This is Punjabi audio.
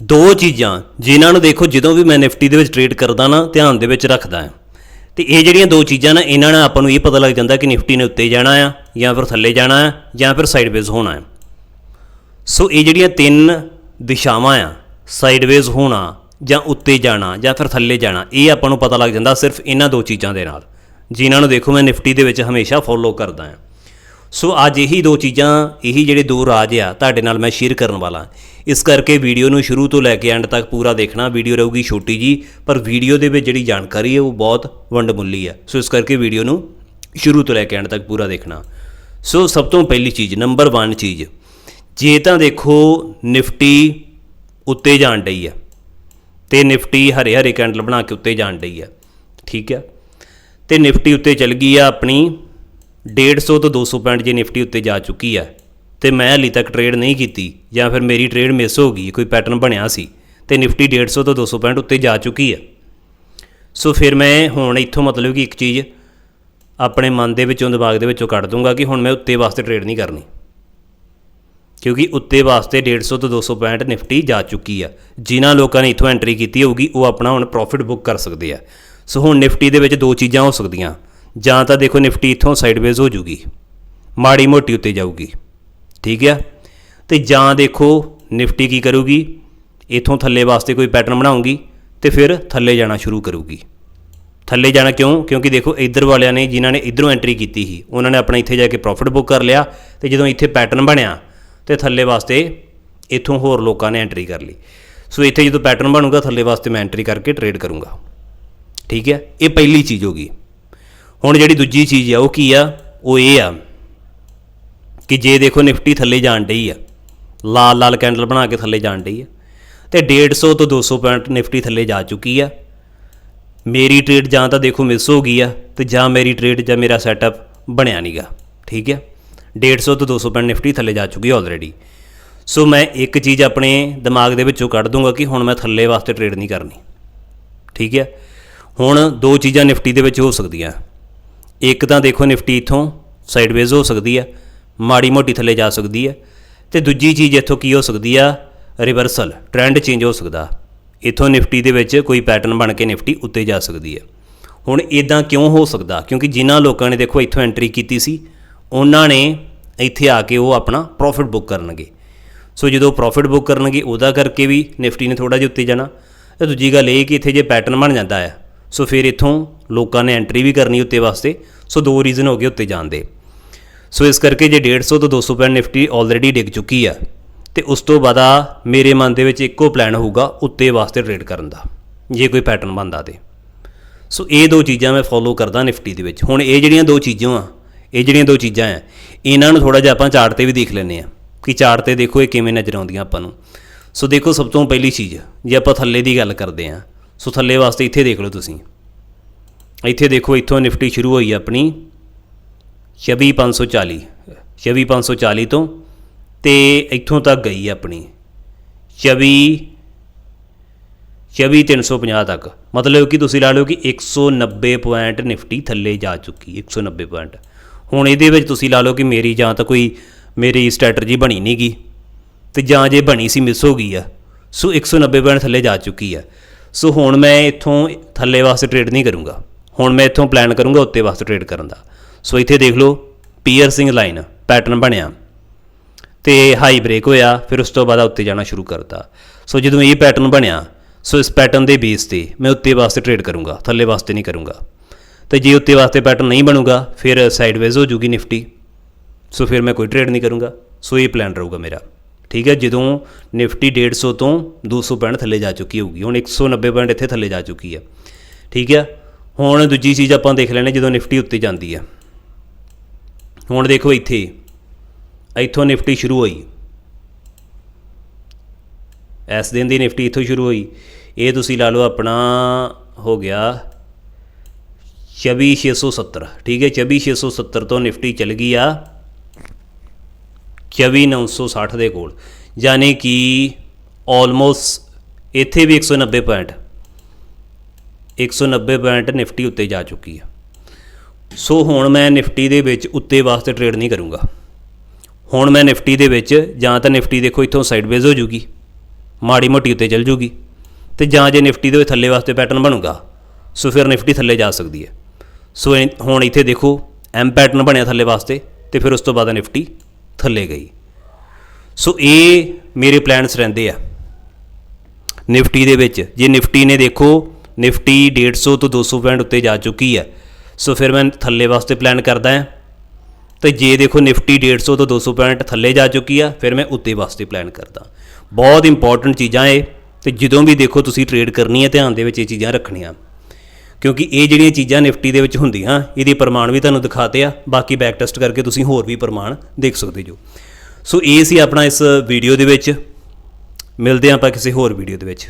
ਦੋ ਚੀਜ਼ਾਂ ਜਿਨ੍ਹਾਂ ਨੂੰ ਦੇਖੋ ਜਦੋਂ ਵੀ ਮੈਂ ਨਿਫਟੀ ਦੇ ਵਿੱਚ ਟ੍ਰੇਡ ਕਰਦਾ ਨਾ, ਧਿਆਨ ਦੇ ਵਿੱਚ ਰੱਖਦਾ ਹਾਂ। ਤੇ ਇਹ ਜਿਹੜੀਆਂ ਦੋ ਚੀਜ਼ਾਂ ਨਾ, ਇਹਨਾਂ ਨਾਲ ਆਪਾਂ ਨੂੰ ਇਹ ਪਤਾ ਲੱਗ ਜਾਂਦਾ ਕਿ ਨਿਫਟੀ ਨੇ ਉੱਤੇ ਜਾਣਾ ਆ ਜਾਂ ਫਿਰ ਥੱਲੇ ਜਾਣਾ ਆ ਜਾਂ ਫਿਰ ਸਾਈਡਵੇਜ਼ ਹੋਣਾ ਆ। ਸੋ ਇਹ ਜਿਹੜੀਆਂ ਤਿੰਨ ਦਿਸ਼ਾਵਾਂ ਆ ਸਾਈਡਵੇਜ਼ ਹੋਣਾ ਜਾਂ ਉੱਤੇ ਜਾਣਾ ਜਾਂ ਫਿਰ ਥੱਲੇ ਜਾਣਾ, ਇਹ ਆਪਾਂ ਨੂੰ ਪਤਾ ਲੱਗ ਜਾਂਦਾ ਸਿਰਫ ਇਹਨਾਂ ਦੋ ਚੀਜ਼ਾਂ ਦੇ ਨਾਲ, ਜਿਨ੍ਹਾਂ ਨੂੰ ਦੇਖੋ ਮੈਂ ਨਿਫਟੀ ਦੇ ਵਿੱਚ ਹਮੇਸ਼ਾ ਫੋਲੋ ਕਰਦਾ ਹਾਂ। ਸੋ ਅੱਜ ਇਹੀ ਦੋ ਚੀਜ਼ਾਂ, ਇਹੀ ਜਿਹੜੇ ਦੋ ਰਾਜ ਆ, ਤੁਹਾਡੇ ਨਾਲ ਮੈਂ ਸ਼ੇਅਰ ਕਰਨ ਵਾਲਾ। ਇਸ ਕਰਕੇ ਵੀਡੀਓ ਨੂੰ ਸ਼ੁਰੂ ਤੋਂ ਲੈ ਕੇ ਐਂਡ ਤੱਕ ਪੂਰਾ ਦੇਖਣਾ। ਵੀਡੀਓ ਰਹੂਗੀ ਛੋਟੀ ਜੀ, ਪਰ ਵੀਡੀਓ ਦੇ ਵਿੱਚ ਜਿਹੜੀ ਜਾਣਕਾਰੀ ਹੈ, ਉਹ ਬਹੁਤ ਵੰਡਮੁੱਲੀ ਹੈ। ਸੋ ਇਸ ਕਰਕੇ ਵੀਡੀਓ ਨੂੰ ਸ਼ੁਰੂ ਤੋਂ ਲੈ ਕੇ ਐਂਡ ਤੱਕ ਪੂਰਾ ਦੇਖਣਾ। ਸੋ ਸਭ ਤੋਂ ਪਹਿਲੀ ਚੀਜ਼ ਨੰਬਰ 1 ਚੀਜ਼, ਜੇ ਤਾਂ ਦੇਖੋ ਨਿਫਟੀ ਉੱਤੇ ਜਾਣ ਡਈ ਆ ਤੇ ਨਿਫਟੀ ਹਰੇ ਹਰੇ ਕੈਂਡਲ ਬਣਾ ਕੇ ਉੱਤੇ ਜਾਣ ਡਈ ਆ ਠੀਕ ਆ ਤੇ ਨਿਫਟੀ ਉੱਤੇ ਚਲ ਗਈ ਆ ਆਪਣੀ 150 ਤੋਂ 200 ਪੁਆਇੰਟ ਜੇ ਨਿਫਟੀ ਉੱਤੇ ਜਾ ਚੁੱਕੀ ਆ, ਤੇ ਮੈਂ ਹਲੀ ਤੱਕ ਟ੍ਰੇਡ ਨਹੀਂ ਕੀਤੀ, ਜਾਂ ਫਿਰ ਮੇਰੀ ਟ੍ਰੇਡ ਮਿਸ ਹੋ ਗਈ, ਕੋਈ ਪੈਟਰਨ ਬਣਿਆ ਸੀ, ਤੇ ਨਿਫਟੀ 150 ਤੋਂ 200 ਪੁਆਇੰਟ ਉੱਤੇ ਜਾ ਚੁੱਕੀ ਆ। ਸੋ ਫਿਰ ਮੈਂ ਹੁਣ ਇੱਥੋਂ ਮਤਲਬ ਕਿ ਇੱਕ ਚੀਜ਼ ਆਪਣੇ ਮਨ ਦੇ ਵਿੱਚੋਂ, ਦਿਮਾਗ ਦੇ ਵਿੱਚੋਂ ਕੱਢ ਦੂੰਗਾ ਕਿ ਹੁਣ ਮੈਂ ਉੱਤੇ ਵਾਸਤੇ ਟ੍ਰੇਡ ਨਹੀਂ ਕਰਨੀ। ਕਿਉਂਕਿ ਉੱਤੇ ਵਾਸਤੇ 150 ਤੋਂ 200 ਪੁਆਇੰਟ ਨਿਫਟੀ ਜਾ ਚੁੱਕੀ ਆ। ਜਿਨ੍ਹਾਂ ਲੋਕਾਂ ਨੇ ਇੱਥੋਂ ਐਂਟਰੀ ਕੀਤੀ ਹੋਊਗੀ, ਉਹ ਆਪਣਾ ਹੁਣ ਪ੍ਰੋਫਿਟ ਬੁੱਕ ਕਰ ਸਕਦੇ ਆ। ਸੋ ਹੁਣ ਨਿਫਟੀ ਦੇ ਵਿੱਚ ਦੋ ਚੀਜ਼ਾਂ ਹੋ ਸਕਦੀਆਂ। ਜਾਂ ਤਾਂ ਦੇਖੋ ਨਿਫਟੀ ਇੱਥੋਂ ਸਾਈਡਵੇਜ਼ ਹੋ ਜੂਗੀ, ਮਾੜੀ ਮੋਟੀ ਉੱਤੇ ਜਾਊਗੀ, ਠੀਕ ਆ? ਤੇ ਜਾਂ ਦੇਖੋ ਨਿਫਟੀ ਕੀ ਕਰੂਗੀ? ਇੱਥੋਂ ਥੱਲੇ ਵਾਸਤੇ ਕੋਈ ਪੈਟਰਨ ਬਣਾਉਂਗੀ ਤੇ ਫਿਰ ਥੱਲੇ ਜਾਣਾ ਸ਼ੁਰੂ ਕਰੂਗੀ। ਥੱਲੇ ਜਾਣਾ ਕਿਉਂ? ਕਿਉਂਕਿ ਦੇਖੋ ਇੱਧਰ ਵਾਲਿਆਂ ਨੇ ਜਿਨ੍ਹਾਂ ਨੇ ਇੱਧਰੋਂ ਐਂਟਰੀ ਕੀਤੀ ਸੀ, ਉਹਨਾਂ ਨੇ ਆਪਣਾ ਇੱਥੇ ਜਾ ਕੇ ਪ੍ਰੋਫਿਟ ਬੁੱਕ ਕਰ ਲਿਆ ਤੇ ਜਦੋਂ ਇੱਥੇ ਪੈਟਰਨ ਬਣਿਆ ਤੇ ਥੱਲੇ ਵਾਸਤੇ ਇੱਥੋਂ ਹੋਰ ਲੋਕਾਂ ਨੇ ਐਂਟਰੀ ਕਰ ਲਈ। ਸੋ ਇੱਥੇ ਜਦੋਂ ਪੈਟਰਨ ਬਣੂਗਾ, ਥੱਲੇ ਵਾਸਤੇ ਮੈਂ ਐਂਟਰੀ ਕਰਕੇ ਟ੍ਰੇਡ ਕਰੂੰਗਾ। ਠੀਕ ਹੈ ਇਹ ਪਹਿਲੀ ਚੀਜ਼ ਹੋ ਗਈ। ਹੁਣ ਜਿਹੜੀ ਦੂਜੀ ਚੀਜ਼ ਆ, ਉਹ ਕੀ ਆ? ਉਹ ਇਹ ਆ ਕਿ ਜੇ ਦੇਖੋ ਨਿਫਟੀ ਥੱਲੇ ਜਾਣ ਡਈ ਆ, ਲਾਲ ਲਾਲ ਕੈਂਡਲ ਬਣਾ ਕੇ ਥੱਲੇ ਜਾਣ ਡਈ ਆ, ਤੇ 150 ਤੋਂ 200 ਪੁਆਇੰਟ ਨਿਫਟੀ ਥੱਲੇ ਜਾ ਚੁੱਕੀ ਆ। ਮੇਰੀ ਟ੍ਰੇਡ ਜਾਂ ਤਾਂ ਦੇਖੋ ਮਿਸ ਹੋ ਗਈ ਆ, ਤੇ ਜਾਂ ਮੇਰੀ ਟ੍ਰੇਡ ਜਾਂ ਮੇਰਾ ਸੈਟਅਪ ਬਣਿਆ ਨਹੀਂਗਾ ਠੀਕ ਹੈ 150 ਤੋਂ 200 ਪੁਆਇੰਟ ਨਿਫਟੀ ਥੱਲੇ ਜਾ ਚੁੱਕੀ ਆਲਰੇਡੀ ਸੋ ਮੈਂ ਇੱਕ ਚੀਜ਼ ਆਪਣੇ ਦਿਮਾਗ ਦੇ ਵਿੱਚੋਂ ਕੱਢ ਦੂੰਗਾ ਕਿ ਹੁਣ ਮੈਂ ਥੱਲੇ ਵਾਸਤੇ ਟ੍ਰੇਡ ਨਹੀਂ ਕਰਨੀ, ਠੀਕ ਹੈ ਹੁਣ ਦੋ ਚੀਜ਼ਾਂ ਨਿਫਟੀ ਦੇ ਵਿੱਚ ਹੋ ਸਕਦੀਆਂ। ਇੱਕ ਤਾਂ ਦੇਖੋ ਨਿਫਟੀ ਇਥੋਂ ਸਾਈਡਵੇਜ਼ ਹੋ ਸਕਦੀ ਆ, ਮਾੜੀ ਮੋਟੀ ਥੱਲੇ ਜਾ ਸਕਦੀ ਆ, ਤੇ ਦੂਜੀ ਚੀਜ਼ ਇੱਥੋਂ ਕੀ ਹੋ ਸਕਦੀ ਆ? ਰਿਵਰਸਲ ਟ੍ਰੈਂਡ ਚੇਂਜ ਹੋ ਸਕਦਾ। ਇਥੋਂ ਨਿਫਟੀ ਦੇ ਵਿੱਚ ਕੋਈ ਪੈਟਰਨ ਬਣ ਕੇ ਨਿਫਟੀ ਉੱਤੇ ਜਾ ਸਕਦੀ ਆ। ਹੁਣ ਇਦਾਂ ਕਿਉਂ ਹੋ ਸਕਦਾ? ਕਿਉਂਕਿ ਜਿਨ੍ਹਾਂ ਲੋਕਾਂ ਨੇ ਦੇਖੋ ਇੱਥੋਂ ਐਂਟਰੀ ਕੀਤੀ ਸੀ, ਉਹਨਾਂ ਨੇ ਇੱਥੇ ਆ ਕੇ ਉਹ ਆਪਣਾ ਪ੍ਰੋਫਿਟ ਬੁੱਕ ਕਰਨਗੇ। ਸੋ ਜਦੋਂ ਪ੍ਰੋਫਿਟ ਬੁੱਕ ਕਰਨਗੇ, ਉਹਦਾ ਕਰਕੇ ਵੀ ਨਿਫਟੀ ਨੇ ਥੋੜਾ ਜਿਹਾ ਉੱਤੇ ਜਾਣਾ। ਤੇ ਦੂਜੀ ਗੱਲ ਇਹ ਕਿ ਇੱਥੇ ਜੇ ਪੈਟਰਨ ਬਣ ਜਾਂਦਾ ਆ, ਸੋ ਫਿਰ ਇੱਥੋਂ ਲੋਕਾਂ ਨੇ ਐਂਟਰੀ ਵੀ ਕਰਨੀ ਉੱਤੇ ਵਾਸਤੇ, ਸੋ ਦੋ ਰੀਜ਼ਨ ਹੋ ਗਏ ਉੱਤੇ ਜਾਣ ਦੇ। ਸੋ ਇਸ ਕਰਕੇ ਜੇ 150 ਤੋਂ 200 ਪੁਆਇੰਟ ਨਿਫਟੀ ਆਲਰੇਡੀ ਡਿੱਗ ਚੁੱਕੀ ਆ, ਤੇ ਉਸ ਤੋਂ ਬਾਅਦ ਮੇਰੇ ਮਨ ਦੇ ਵਿੱਚ ਇੱਕੋ ਪਲਾਨ ਹੋਊਗਾ ਉੱਤੇ ਵਾਸਤੇ ਟ੍ਰੇਡ ਕਰਨ ਦਾ, ਜੇ ਕੋਈ ਪੈਟਰਨ ਬਣਦਾ ਤੇ। ਸੋ ਇਹ ਦੋ ਚੀਜ਼ਾਂ ਮੈਂ ਫੋਲੋ ਕਰਦਾ ਨਿਫਟੀ ਦੇ ਵਿੱਚ। ਹੁਣ ਇਹ ਜਿਹੜੀਆਂ ਦੋ ਚੀਜ਼ਾਂ ਆ, ਇਹ ਜਿਹੜੀਆਂ ਦੋ ਚੀਜ਼ਾਂ ਆ, ਇਹਨਾਂ ਨੂੰ ਥੋੜਾ ਜਿਹਾ ਆਪਾਂ ਚਾਰਟ ਤੇ ਵੀ ਦੇਖ ਲੈਂਦੇ ਆ, ਕਿ ਚਾਰਟ ਤੇ ਦੇਖੋ ਇਹ ਕਿਵੇਂ ਨਜ਼ਰ ਆਉਂਦੀਆਂ ਆਪਾਂ ਨੂੰ। ਸੋ ਦੇਖੋ ਸਭ ਤੋਂ ਪਹਿਲੀ ਚੀਜ਼, ਜੇ ਆਪਾਂ ਥੱਲੇ ਦੀ ਗੱਲ ਕਰਦੇ ਆ, ਸੋ ਥੱਲੇ ਵਾਸਤੇ ਇੱਥੇ ਦੇਖ ਲਓ ਤੁਸੀਂ। ਇੱਥੇ ਦੇਖੋ, ਇੱਥੋਂ ਨਿਫਟੀ ਸ਼ੁਰੂ ਹੋਈ ਆਪਣੀ 26540 26540 ਤੋਂ ਤੇ ਇੱਥੋਂ ਤੱਕ ਗਈ ਆਪਣੀ 24 24350 ਤੱਕ। ਮਤਲਬ ਕਿ ਤੁਸੀਂ ਲਾ ਲਓ ਕਿ 190 ਪੁਆਇੰਟ ਨਿਫਟੀ ਥੱਲੇ ਜਾ ਚੁੱਕੀ 190 ਪੁਆਇੰਟ। ਹੁਣ ਇਹਦੇ ਵਿੱਚ ਤੁਸੀਂ ਲਾ ਲਓ ਕਿ ਮੇਰੀ ਜਾਂ ਤਾਂ ਕੋਈ ਮੇਰੀ ਸਟ੍ਰੈਟਜੀ ਬਣੀ ਨਹੀਂ ਗਈ ਤੇ ਜਾਂ ਜੇ ਬਣੀ ਸੀ, ਮਿਸ ਹੋ ਗਈ ਆ। ਸੋ 190 ਪੁਆਇੰਟ ਥੱਲੇ ਜਾ ਚੁੱਕੀ ਆ। ਸੋ ਹੁਣ ਮੈਂ ਇੱਥੋਂ ਥੱਲੇ ਵਾਸਤੇ ਟ੍ਰੇਡ ਨਹੀਂ ਕਰੂੰਗਾ। ਹੁਣ ਮੈਂ ਇੱਥੋਂ ਪਲਾਨ ਕਰੂੰਗਾ ਉੱਤੇ ਵਾਸਤੇ ਟ੍ਰੇਡ ਕਰਨ ਦਾ। ਸੋ ਇੱਥੇ ਦੇਖ ਲਓ ਪੀਅਰਸਿੰਗ ਲਾਈਨ ਪੈਟਰਨ ਬਣਿਆ। ਤੇ ਹਾਈ ਬ੍ਰੇਕ ਹੋਇਆ, ਫਿਰ ਉਸ ਤੋਂ ਬਾਅਦ ਉੱਤੇ ਜਾਣਾ ਸ਼ੁਰੂ ਕਰਤਾ। ਸੋ ਜਦੋਂ ਇਹ ਪੈਟਰਨ ਬਣਿਆ, ਸੋ ਇਸ ਪੈਟਰਨ ਦੇ ਬੇਸ ਤੇ ਮੈਂ ਉੱਤੇ ਵਾਸਤੇ ਟ੍ਰੇਡ ਕਰੂੰਗਾ, ਥੱਲੇ ਵਾਸਤੇ ਨਹੀਂ ਕਰੂੰਗਾ। ਤੇ ਜੇ ਉੱਤੇ ਵਾਸਤੇ ਪੈਟਰਨ ਨਹੀਂ ਬਣੂਗਾ, ਫਿਰ ਸਾਈਡਵੇਜ਼ ਹੋ ਜੂਗੀ ਨਿਫਟੀ ਸੋ ਫਿਰ ਮੈਂ ਕੋਈ ਟ੍ਰੇਡ ਨਹੀਂ ਕਰੂੰਗਾ। ਸੋ ਇਹ ਪਲਾਨ ਰਹੂਗਾ ਮੇਰਾ। ਠੀਕ ਹੈ, ਜਦੋਂ ਨਿਫਟੀ 150 ਤੋਂ 200 ਪੁਆਇੰਟ ਥੱਲੇ ਜਾ ਚੁੱਕੀ ਹੋਊਗੀ। ਹੁਣ 190 ਪੁਆਇੰਟ ਇੱਥੇ ਥੱਲੇ ਜਾ ਚੁੱਕੀ ਹੈ। ਠੀਕ ਹੈ ਹੁਣ ਦੂਜੀ ਚੀਜ਼ ਆਪਾਂ ਦੇਖ ਲੈਣੇ ਜਦੋਂ ਨਿਫਟੀ ਉੱਤੇ ਜਾਂਦੀ ਹੈ। ਹੁਣ ਦੇਖੋ ਇੱਥੇ, ਇੱਥੋਂ ਨਿਫਟੀ ਸ਼ੁਰੂ ਹੋਈ। ਇਸ ਦਿਨ ਦੀ ਨਿਫਟੀ ਇੱਥੋਂ ਸ਼ੁਰੂ ਹੋਈ। ਇਹ ਤੁਸੀਂ ਲਾ ਲਓ ਆਪਣਾ ਹੋ ਗਿਆ 24670 ਠੀਕ ਹੈ 24670 ਤੋਂ ਨਿਫਟੀ ਚੱਲ ਗਈ ਆ 24960 ਦੇ ਕੋਲ। ਯਾਨੀ ਕਿ ਆਲਮੋਸਟ ਇੱਥੇ ਵੀ 190 ਪੁਆਇੰਟ 190 ਪੁਆਇੰਟ ਨਿਫਟੀ ਉੱਤੇ ਜਾ ਚੁੱਕੀ ਆ। ਸੋ ਹੁਣ ਮੈਂ ਨਿਫਟੀ ਦੇ ਵਿੱਚ ਉੱਤੇ ਵਾਸਤੇ ਟ੍ਰੇਡ ਨਹੀਂ ਕਰੂੰਗਾ। ਹੁਣ ਮੈਂ ਨਿਫਟੀ ਦੇ ਵਿੱਚ ਜਾਂ ਤਾਂ ਨਿਫਟੀ ਦੇਖੋ ਇੱਥੋਂ ਸਾਈਡਵੇਜ਼ ਹੋ ਜੂਗੀ, ਮਾੜੀ ਮੋਟੀ ਉੱਤੇ ਚੱਲ ਜੂਗੀ, ਤੇ ਜਾਂ ਜੇ ਨਿਫਟੀ ਦੇ ਥੱਲੇ ਵਾਸਤੇ ਪੈਟਰਨ ਬਣੂਗਾ, ਸੋ ਫਿਰ ਨਿਫਟੀ ਥੱਲੇ ਜਾ ਸਕਦੀ ਹੈ। ਸੋ ਇਹ- ਹੁਣ ਇੱਥੇ ਦੇਖੋ ਐਮ ਪੈਟਰਨ ਬਣਿਆ ਥੱਲੇ ਵਾਸਤੇ, ਤੇ ਫਿਰ ਉਸ ਤੋਂ ਬਾਅਦ ਨਿਫਟੀ ਥੱਲੇ ਗਈ। ਸੋ ਇਹ ਮੇਰੇ ਪਲਾਨਸ ਰਹਿੰਦੇ ਆ। ਨਿਫਟੀ ਦੇ ਵਿੱਚ, ਜੇ ਨਿਫਟੀ ਨੇ ਦੇਖੋ ਨਿਫਟੀ 150 ਤੋਂ 200 ਪੁਆਇੰਟ ਉੱਤੇ ਜਾ ਚੁੱਕੀ ਹੈ। ਸੋ ਫਿਰ ਮੈਂ ਥੱਲੇ ਵਾਸਤੇ ਪਲਾਨ ਕਰਦਾ ਹਾਂ। ਤੇ ਜੇ ਦੇਖੋ ਨਿਫਟੀ 150 ਤੋਂ 200 ਪੁਆਇੰਟ ਥੱਲੇ ਜਾ ਚੁੱਕੀ ਆ, ਫਿਰ ਮੈਂ ਉੱਤੇ ਵਾਸਤੇ ਪਲਾਨ ਕਰਦਾ। ਬਹੁਤ ਇੰਪੋਰਟੈਂਟ ਚੀਜ਼ਾਂ ਇਹ। ਤੇ ਜਦੋਂ ਵੀ ਦੇਖੋ ਤੁਸੀਂ ਟ੍ਰੇਡ ਕਰਨੀ ਹੈ, ਧਿਆਨ ਦੇ ਵਿੱਚ ਇਹ ਚੀਜ਼ਾਂ ਰੱਖਣੀਆਂ। ਕਿਉਂਕਿ ਇਹ ਜਿਹੜੀਆਂ ਚੀਜ਼ਾਂ ਨਿਫਟੀ ਦੇ ਵਿੱਚ ਹੁੰਦੀਆਂ, ਇਹਦੇ ਪ੍ਰਮਾਣ ਵੀ ਤੁਹਾਨੂੰ ਦਿਖਾਤੇ ਆ। ਬਾਕੀ ਬੈਕ ਟੈਸਟ ਕਰਕੇ ਤੁਸੀਂ ਹੋਰ ਵੀ ਪ੍ਰਮਾਣ ਦੇਖ ਸਕਦੇ ਜੋ। ਸੋ ਇਹ ਸੀ ਆਪਣਾ ਇਸ ਵੀਡੀਓ ਦੇ ਵਿੱਚ। ਮਿਲਦੇ ਹਾਂ ਆਪਾਂ ਕਿਸੇ ਹੋਰ ਵੀਡੀਓ ਦੇ ਵਿੱਚ।